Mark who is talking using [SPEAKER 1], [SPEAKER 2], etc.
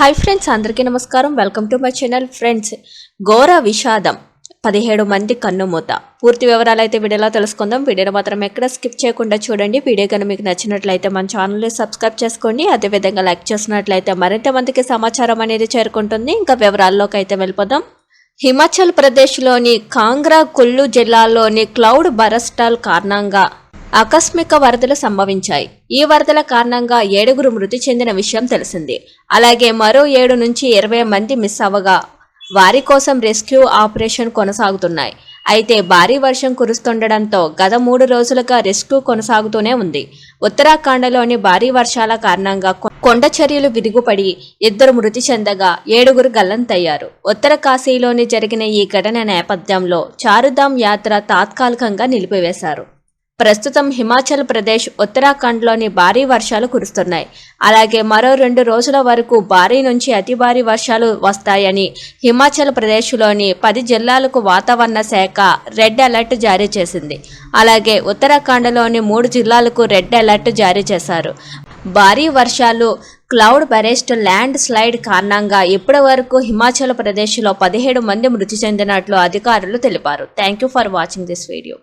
[SPEAKER 1] Hi friends అందరికీ నమస్కారం. Welcome to my channel friends ఘోర విషాదం. పదిహేడు మంది కన్నుమూత పూర్తి వివరాలు అయితే వీడియోలో తెలుసుకుందాం. వీడియోని మాత్రం ఎక్కడ స్కిప్ చేయకుండా చూడండి. వీడియో కనుక మీకు నచ్చినట్లయితే మన ఛానల్ని సబ్స్క్రైబ్ చేసుకోండి. అదేవిధంగా లైక్ చేసినట్లయితే మరింత మందికి సమాచారం అనేది చేరుకుంటుంది. ఇంకా వివరాల్లోకి అయితే వెళ్ళిపోదాం. హిమాచల్ ప్రదేశ్లోని కాంగ్రా కుల్లు జిల్లాలోని క్లౌడ్ బరస్టాల్ కారణంగా ఆకస్మిక వరదలు సంభవించాయి. ఈ వరదల కారణంగా ఏడుగురు మృతి చెందిన విషయం తెలిసింది. అలాగే మరో ఏడు నుంచి ఇరవై మంది మిస్ అవ్వగా వారి కోసం రెస్క్యూ ఆపరేషన్ కొనసాగుతున్నాయి. అయితే భారీ వర్షం కురుస్తుండటంతో గత మూడు రోజులుగా రెస్క్యూ కొనసాగుతూనే ఉంది. ఉత్తరాఖండ్లోని భారీ వర్షాల కారణంగా కొండ చర్యలు విరుగుపడి ఇద్దరు మృతి చెందగా ఏడుగురు గల్లంతయ్యారు. ఉత్తర కాశీలోని జరిగిన ఈ ఘటన నేపథ్యంలో చారుధామ్ యాత్ర తాత్కాలికంగా నిలిపివేశారు. ప్రస్తుతం హిమాచల్ ప్రదేశ్ ఉత్తరాఖండ్లోని భారీ వర్షాలు కురుస్తున్నాయి. అలాగే మరో రెండు రోజుల వరకు భారీ నుంచి అతి భారీ వర్షాలు వస్తాయని హిమాచల్ ప్రదేశ్లోని పది జిల్లాలకు వాతావరణ శాఖ రెడ్ అలర్ట్ జారీ చేసింది. అలాగే ఉత్తరాఖండ్లోని మూడు జిల్లాలకు రెడ్ అలర్ట్ జారీ చేశారు. భారీ వర్షాలు క్లౌడ్ బెరెస్ట్ ల్యాండ్ స్లైడ్ కారణంగా ఇప్పటి వరకు హిమాచల్ ప్రదేశ్లో పదిహేడు మంది మృతి చెందినట్లు అధికారులు తెలిపారు. Thank you for watching this video.